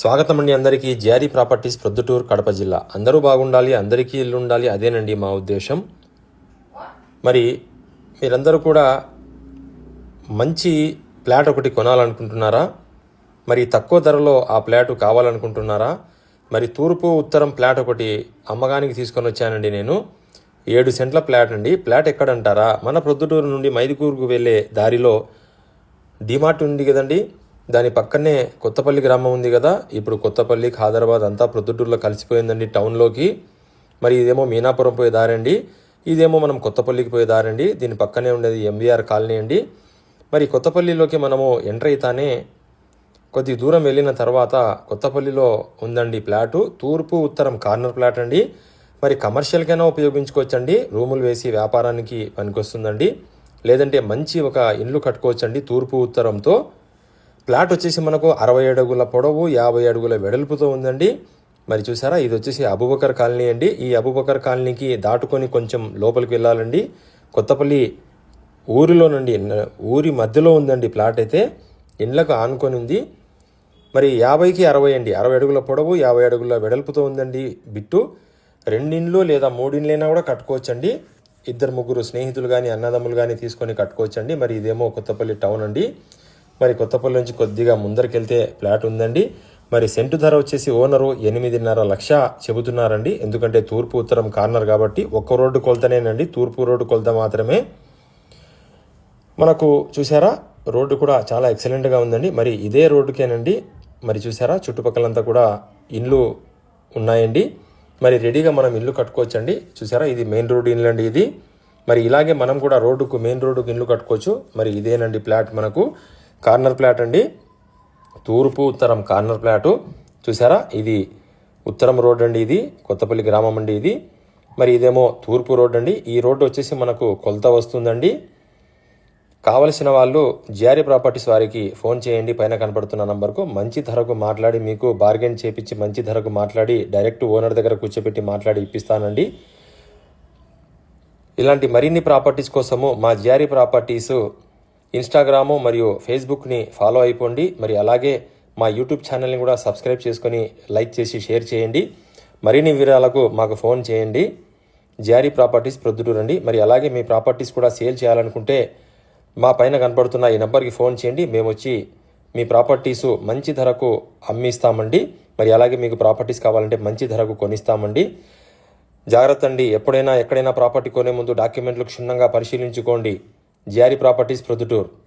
స్వాగతం అండి అందరికీ. జారీ ప్రాపర్టీస్ ప్రొద్దుటూరు కడప జిల్లా. అందరూ బాగుండాలి అందరికీ ఇల్లు ఉండాలి అదేనండి మా ఉద్దేశం. మరి మీరందరూ కూడా మంచి ఫ్లాట్ ఒకటి కొనాలనుకుంటున్నారా? మరి తక్కువ ధరలో ఆ ప్లాట్ కావాలనుకుంటున్నారా? మరి తూర్పు ఉత్తరం ప్లాట్ ఒకటి అమ్మగానికి తీసుకొని వచ్చానండి నేను. ఏడు సెంట్ల ప్లాట్ అండి. ప్లాట్ ఎక్కడంటారా? మన ప్రొద్దుటూరు నుండి మైదుకూరుకు వెళ్ళే దారిలో డిమార్ట్ ఉంది కదండి. దాని పక్కనే కొత్తపల్లి గ్రామం ఉంది కదా. ఇప్పుడు కొత్తపల్లి ఖాదరాబాద్ అంతా ప్రొద్దుటూరులో కలిసిపోయిందండి టౌన్లోకి. మరి ఇదేమో మీనాపురం పోయే దారండి. ఇదేమో మనం కొత్తపల్లికి పోయే దారండి. దీని పక్కనే ఉండేది ఎంబీఆర్ కాలనీ అండి. మరి కొత్తపల్లిలోకి మనము ఎంటర్ అయితానే కొద్ది దూరం వెళ్ళిన తర్వాత కొత్తపల్లిలో ఉందండి ప్లాటు. తూర్పు ఉత్తరం కార్నర్ ప్లాట్ అండి. మరి కమర్షియల్కైనా ఉపయోగించుకోవచ్చండి. రూములు వేసి వ్యాపారానికి పనికొస్తుందండి. లేదంటే మంచి ఒక ఇల్లు కట్టుకోవచ్చండి తూర్పు ఉత్తరంతో. ప్లాట్ వచ్చేసి మనకు అరవై అడుగుల పొడవు యాభై అడుగుల వెడల్పుతో ఉందండి. మరి చూసారా ఇది వచ్చేసి అబుబకర్ కాలనీ అండి. ఈ అబుబకర్ కాలనీకి దాటుకొని కొంచెం లోపలికి వెళ్ళాలండి. కొత్తపల్లి ఊరిలోనండి నుండి ఊరి మధ్యలో ఉందండి ప్లాట్ అయితే. ఇండ్లకు ఆనుకొని ఉంది. మరి యాభైకి అరవై అండి. అరవై అడుగుల పొడవు యాభై అడుగుల వెడల్పుతో ఉందండి బిట్టు. రెండిండ్లు లేదా మూడిండ్లైనా కూడా కట్టుకోవచ్చండి. ఇద్దరు ముగ్గురు స్నేహితులు కానీ అన్నదమ్ములు కానీ తీసుకొని కట్టుకోవచ్చండి. మరి ఇదేమో కొత్తపల్లి టౌన్ అండి. మరి కొత్తపల్లి నుంచి కొద్దిగా ముందరికెళ్తే ఫ్లాట్ ఉందండి. మరి సెంటు ధర వచ్చేసి ఓనరు ఎనిమిదిన్నర లక్ష చెబుతున్నారండి. ఎందుకంటే తూర్పు ఉత్తరం కార్నర్ కాబట్టి ఒక్క రోడ్డు కొలతనేనండి. తూర్పు రోడ్డు కొలత మాత్రమే. మనకు చూసారా రోడ్డు కూడా చాలా ఎక్సలెంట్గా ఉందండి. మరి ఇదే రోడ్డుకేనండి. మరి చూసారా చుట్టుపక్కలంతా కూడా ఇండ్లు ఉన్నాయండి. మరి రెడీగా మనం ఇల్లు కట్టుకోవచ్చండి. చూసారా ఇది మెయిన్ రోడ్డు ఇల్లు అండి ఇది. మరి ఇలాగే మనం కూడా రోడ్డుకు మెయిన్ రోడ్డుకు ఇల్లు కట్టుకోవచ్చు. మరి ఇదేనండి ప్లాట్ మనకు. కార్నర్ ప్లాట్ అండి. తూర్పు ఉత్తరం కార్నర్ ప్లాటు. చూసారా? ఇది ఉత్తరం రోడ్ అండి ఇది. కొత్తపల్లి గ్రామం అండి ఇది. మరి ఇదేమో తూర్పు రోడ్ అండి. ఈ రోడ్డు వచ్చేసి మనకు కొలత వస్తుందండి. కావలసిన వాళ్ళు జిఆర్ఏ ప్రాపర్టీస్ వారికి ఫోన్ చేయండి. పైన కనపడుతున్న నంబర్కు. మంచి ధరకు మాట్లాడి మీకు బార్గెన్ చేపించి మంచి ధరకు మాట్లాడి డైరెక్ట్ ఓనర్ దగ్గర కూర్చోబెట్టి మాట్లాడి ఇప్పిస్తానండి. ఇలాంటి మరిన్ని ప్రాపర్టీస్ కోసము మా జిఆర్ఏ ప్రాపర్టీస్ ఇన్స్టాగ్రాము మరియు ఫేస్బుక్ని ఫాలో అయిపోండి. మరి అలాగే మా యూట్యూబ్ ఛానల్ని కూడా సబ్స్క్రైబ్ చేసుకొని లైక్ చేసి షేర్ చేయండి. మరిన్ని వివరాలకు మాకు ఫోన్ చేయండి. జారీ ప్రాపర్టీస్ ప్రొద్దుటూరండి మరి అలాగే మీ ప్రాపర్టీస్ కూడా సేల్ చేయాలనుకుంటే మా పైన కనపడుతున్న ఈ నెంబర్కి ఫోన్ చేయండి. మేము వచ్చి మీ ప్రాపర్టీసు మంచి ధరకు అమ్మిస్తామండి. మరి అలాగే మీకు ప్రాపర్టీస్ కావాలంటే మంచి ధరకు కొనిస్తామండి. జాగ్రత్త అండి. ఎప్పుడైనా ఎక్కడైనా ప్రాపర్టీ కొనే ముందు డాక్యుమెంట్లు క్షుణ్ణంగా పరిశీలించుకోండి. GR properties Proddatur.